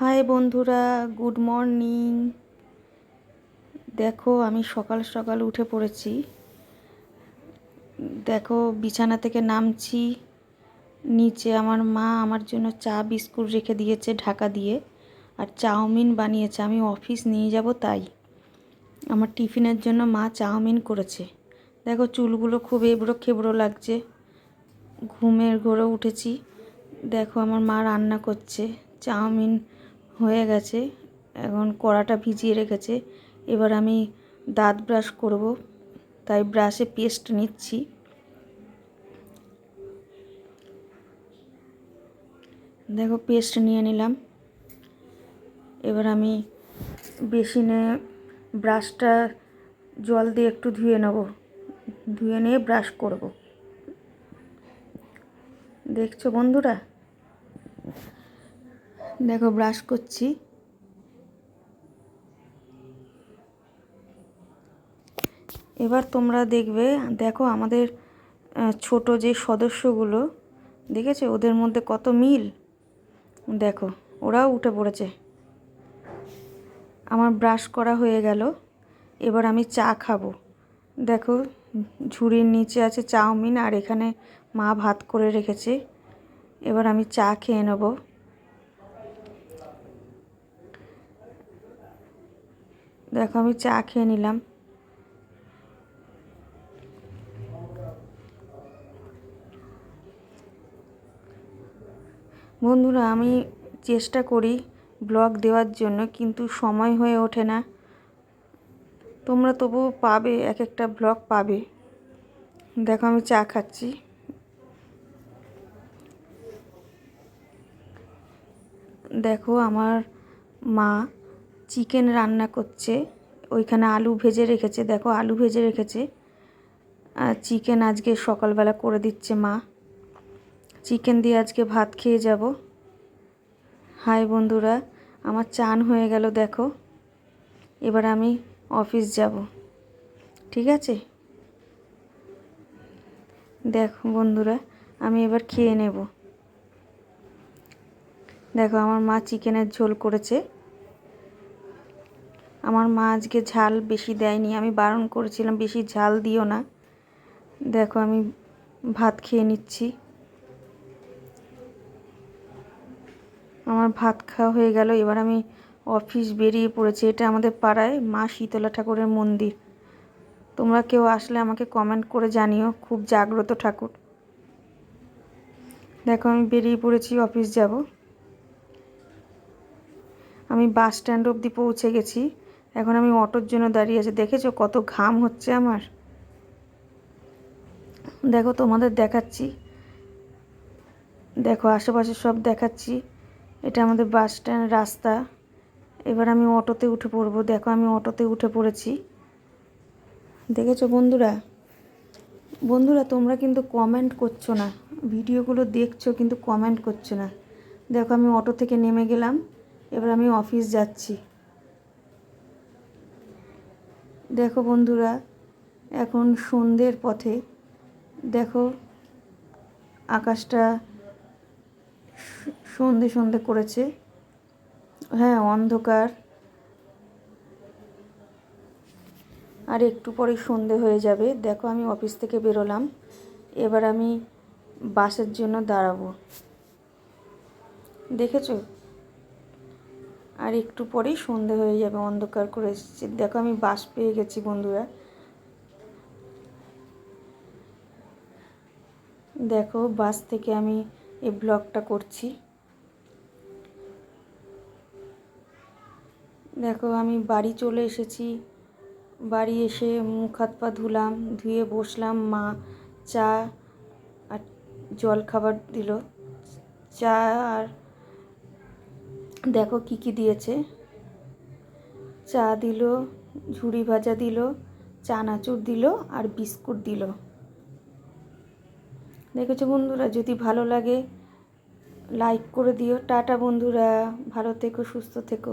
High বন্ধুরা, good morning. দেখো, আমি সকাল সকাল উঠে পড়েছি। দেখো, বিছানা থেকে নামছি। নিচে আমার মা আমার জন্য চা, বিস্কুট রেখে দিয়েছে ঢাকা দিয়ে। আর চাউমিন বানিয়েছে। আমি অফিস নিয়ে যাব তাই। আমার টিফিনের জন্য মা চাউমিন করেছে। দেখো, চুলগুলো খুব এবড়ো খেবড়ো লাগছে। ঘুমের ঘোরে উঠেছি। দেখো, আমার মা রান্না করছে। চাউমিন হয়ে গেছে। এখন কড়াটা ভিজিয়ে রেখেছে। এবার আমি দাঁত ব্রাশ করব। তাই ব্রাশে পেস্ট নিচ্ছি। দেখো, পেস্ট নিয়ে নিলাম। এবার আমি বেসিনে ব্রাশটা জল দিয়ে একটু ধুয়ে নেব। ধুয়ে নিয়ে ব্রাশ করব। দেখছ বন্ধুরা? দেখো ব্রাশ করছি। এবার তোমরা দেখবে, দেখো আমাদের ছোট যে সদস্যগুলো, দেখেছ? ওদের মধ্যে কত মিল? দেখো, ওরাও উঠে পড়েছে। আমার ব্রাশ করা হয়ে গেল। এবার আমি চা খাব। দেখো, ঝুড়ির নিচে আছে চাউমিন, আর এখানে মা ভাত করে রেখেছে। এবার আমি চা খেয়ে নেব। দেখো, আমি চা খেয়ে নিলাম। বন্ধুরা, আমি চেষ্টা করি ব্লগ দেওয়ার জন্য, কিন্তু সময় হয়ে ওঠে না। তোমরা তবুও পাবে এক একটা ব্লগ পাবে। দেখো, আমি চা খাচ্ছি। দেখো, আমার মা চিকেন রান্না করছে। ওইখানে আলু ভেজে রেখেছে। দেখো, আলু ভেজে রেখেছে। আর চিকেন আজকে সকালবেলা করে দিচ্ছে মা। চিকেন দিয়ে আজকে ভাত খেয়ে যাব। হাই বন্ধুরা, আমার চান হয়ে গেল, দেখো। এবার আমি অফিস যাব। ঠিক আছে? দেখো বন্ধুরা, আমি এবার খেয়ে নেব। দেখো, আমার মা চিকেনের ঝোল করেছে। আমার মা আজকে ঝাল বেশি দেয়নি, আমি বারণ করেছিলাম, বেশি ঝাল দিও না। দেখো, আমি ভাত খেয়ে নিচ্ছি। আমার ভাত খাওয়া হয়ে গেল, এবার আমি অফিস বেরিয়ে পড়েছি। এটা আমাদের পাড়ায় মা শীতলা ঠাকুরের মন্দির। তোমরা কেউ আসলে আমাকে কমেন্ট করে জানিও, খুব জাগ্রত ঠাকুর। দেখো, আমি বেরিয়ে পড়েছি, অফিস যাব। আমি বাস স্ট্যান্ড অবধি পৌঁছে গেছি। এখন আমি অটোর জন্য দাঁড়িয়ে আছি। দেখেছ কত ঘাম হচ্ছে আমার? দেখো তোমাদের দেখাচ্ছি। দেখো আশেপাশে সব দেখাচ্ছি। এটা আমাদের বাস স্ট্যান্ড রাস্তা। এবার আমি অটোতে উঠে পড়ব। দেখো আমি অটোতে উঠে পড়েছি। দেখেছ বন্ধুরা? বন্ধুরা, তোমরা কিন্তু কমেন্ট করছ না। ভিডিওগুলো দেখছ কিন্তু কমেন্ট করছ না। দেখো আমি অটো থেকে নেমে গেলাম। এবার আমি অফিস যাচ্ছি। দেখো বন্ধুরা, এখন সন্ধ্যের পথে। দেখো, আকাশটা সন্ধে সন্ধে করেছে। হ্যাঁ অন্ধকার। আর একটু পরে সন্ধে হয়ে যাবে। দেখো, আমি অফিস থেকে বেরোলাম। এবার আমি বাসের জন্য দাঁড়াবো। দেখেছ? আর একটু পরেই সন্ধে হয়ে যাবে, অন্ধকার করে এসেছে। দেখো, আমি বাস পেয়ে গেছি, বন্ধুরা। দেখো, বাস থেকে আমি এই ব্লগটা করছি। দেখো, আমি বাড়ি চলে এসেছি। বাড়ি এসে মুখ হাত পা ধুলাম, ধুয়ে বসলাম। মা চা আর জল খাবার দিল। চা আর দেখো কি কি দিয়েছে। চা দিল, ঝুড়ি ভাজা দিল, চানাচুর দিল আর বিস্কুট দিল। দেখেছ বন্ধুরা, যদি ভালো লাগে লাইক করে দিও। টাটা বন্ধুরা, ভালো থেকো, সুস্থ থেকো।